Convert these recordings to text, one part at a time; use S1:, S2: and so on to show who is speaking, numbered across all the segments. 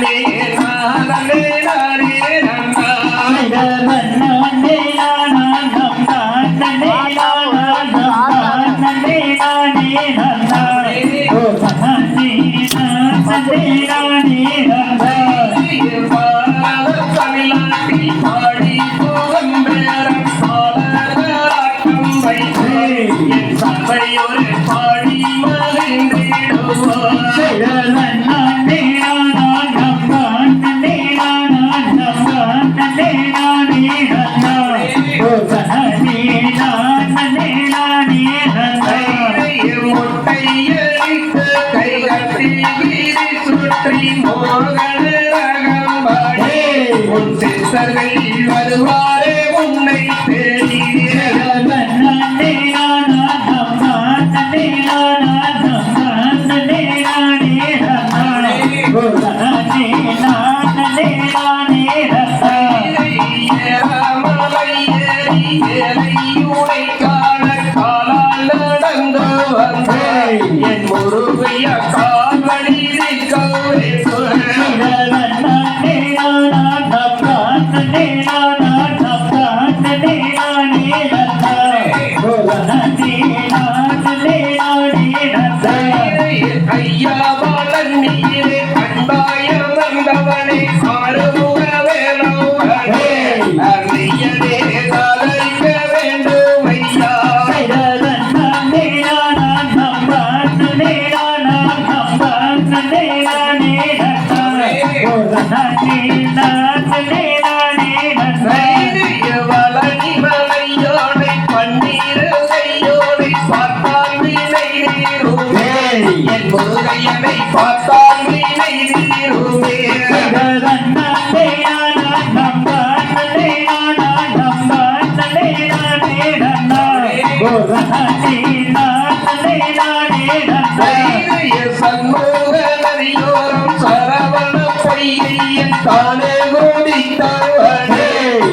S1: Friday. கர்த்தரை வருவாரே உன்னை தேடி Oh, Bye. சண்முகரியோரம் சரவண பொய்யன் தானே ஓடித்தவனே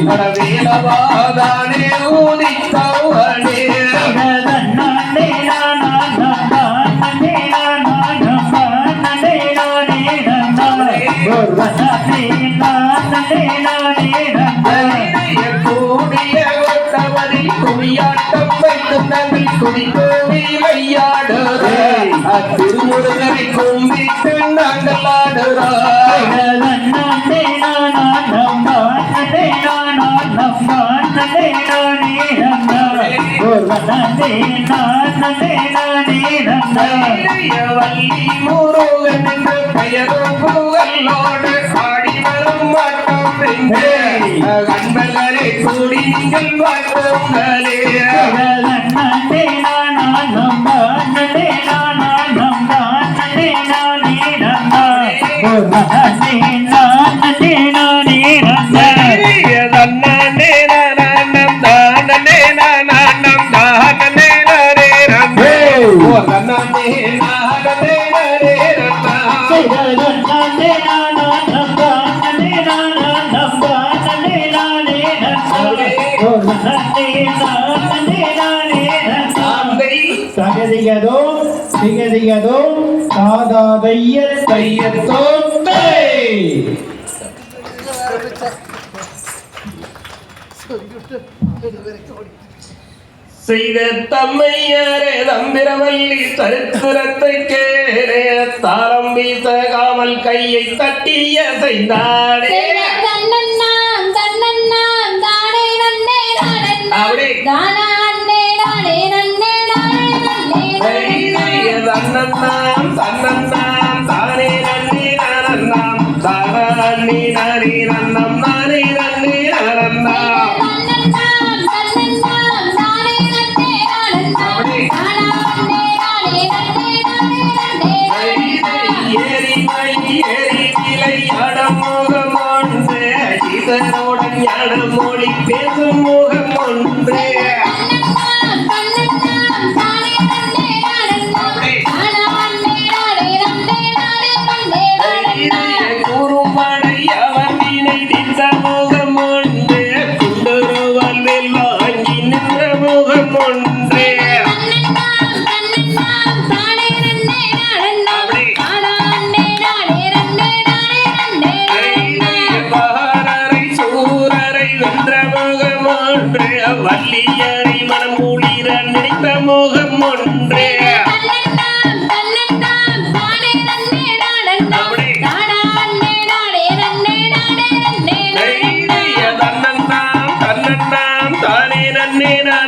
S1: மனவேலவாதானே ஓடித்தவனே பாடும் நன்றி துதி கோவி வையாடுதே அத்திருமுருகனை கும்பிட்டு நாங்கள் ஆடுறாய் நன்னாண்டே நானா நம்பாண்டே நானா நம்பாண்டே பெயரும் புகழோடு கண்பலரை கூடி நீங்கள் பார்த்தோங்களே நான் திகதிகதோ
S2: திகதிகதோ தாதா தைய தையத்தோ
S1: செய்த தம்மையரே தம்பிரவல்லி சரித்திரத்தை கேரே தாரம் வீச காமல் கையை தட்டிய
S3: செய்தாரே
S1: na na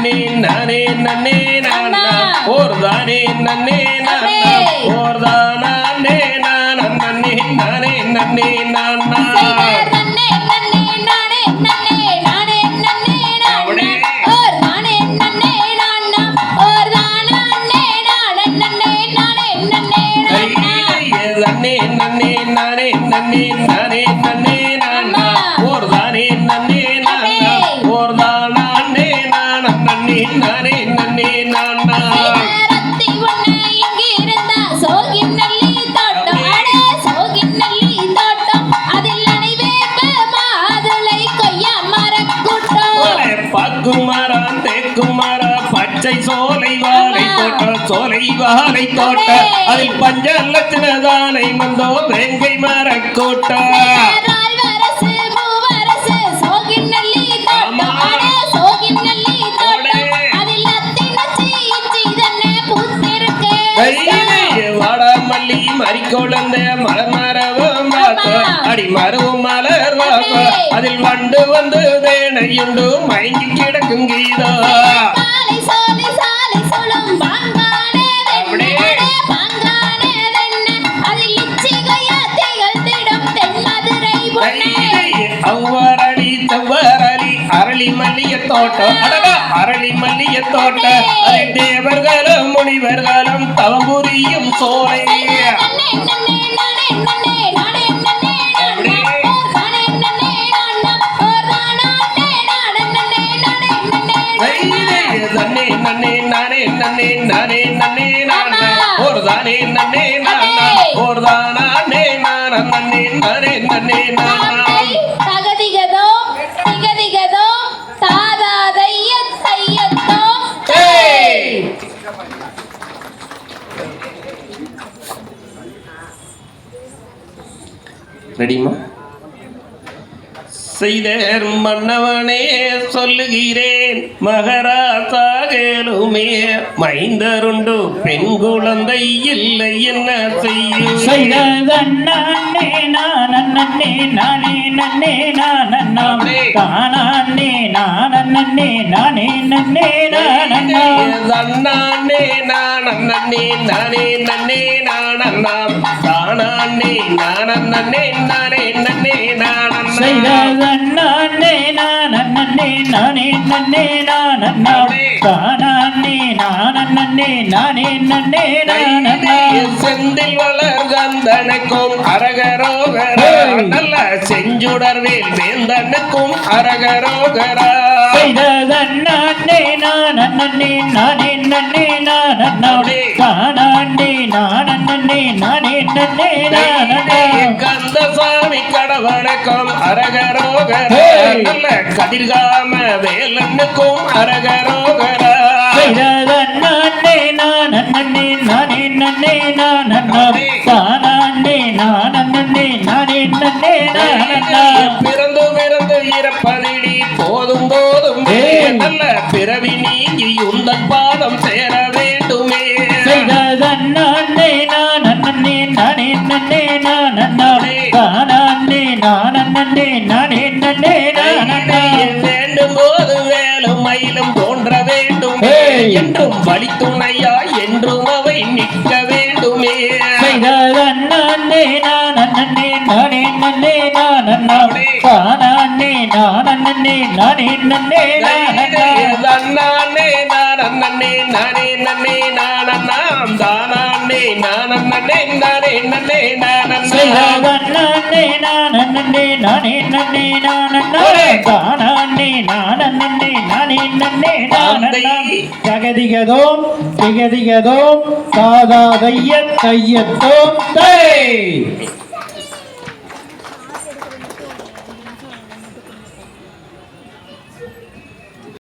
S1: நன்னே நானே நன்னே நானா ஓர் தானே நன்னே வாழை தோட்ட அதில் பஞ்ச லட்சணதானை வந்தோ வேங்கை மரக்கூட்ட மறிக்கொழுந்த மலர் மரவும் வாக்கோ அடி மரவும் மலர் அதில் வண்டு வந்து தேனையுண்டு மயங்கி கிடக்கும் கீதோ. அவ்வரளி செவ்வரளி அரளி மல்லிய தோட்டம் அடடா அரளி மல்லிய தோட்டம் தேவர்களும் முனிவர்களும் தவபுரியும் சோலை
S3: நன்னே நன்னே நானே நன்னே நானே நன்னே. நானா ஓர் தானே நன்னே நானா ஓர் தானானே நானே நன்னே நானே நன்னே நானா
S1: நன்னே நன்னே நானே நன்னே நானே நன்னே நானா ஒரு தானே நன்னே நானா ஒரு தானே நான நன்னே நானே நன்னே நானா ரெடிமா செய்தர் மன்னவனே சொல்லுகிறேன் மகராசாகலுமே மைந்தருண்டு பெண் குழந்தை இல்லை என்ன செய்யும்?
S2: நானன்னே நானே நன்னே நானன்னாம் தானானே நானன்னே நானே நன்னே நானன்னா
S1: தன்னானே நானே நானே நன்னே நானண்ணாம் தானானே நானே நானே நன்னே நானண்ணா
S2: செய்ததன்னானே நானன்னே நானே நன்னே நானன்னாம் தானானே நானன்னே நானே நன்னே
S1: வளர் கந்தனுக்கும் அரகரோகரா. நல்ல செஞ்சுடர்வேல் வேந்தனுக்கும் அரகரோகரா.
S2: செய்ததன்னானே நானன்னே நானே நன்னே நானன்னாம் தானானே நானன்னே நானே நன்னே நானன்னா.
S1: கந்தசாமி கடவனுக்கும் அரகரோகரா! நல்ல கதிர்காம வேலனுக்கும் அரகரோகரா.
S2: செய்ததன்னானே நானன்னே நானே நன்னே நானன்னாம் தானானே நானன்னே நானே நன்னே நானன்னா
S1: பிறந்து பிறந்து இறப்பதிடி போதும் போதும். நல்ல பிறவி நீங்கி உந்தன் பாதம் சேர வேண்டுமே.
S2: நானன்னே நானே நன்னே தானானே நானன்னே நானே நன்னே நானன்னா
S1: வேண்டும் போது வேலும் மயிலும் தோன்ற வேண்டும். என்றும் வழி துணையா என்றும் அவை நிற்க வேண்டுமே
S2: செய்ததன்னானே நானன்னே நானே நன்னே நானன்னாம் தானானே நானன்னே நானே நன்னே நானன்னா
S1: நானே நானே நன்னே நானண்ணாம் தானானே நானே நானே நன்னே நானண்ணா
S2: செய்ததன்னானே நானே நன்னே நானன்னா தானானே நானன்னே நானே நன்னே நானண்ணா ஜகதிகதோம் திகதிகதோம் தாதா தைய தையத்தோம் தை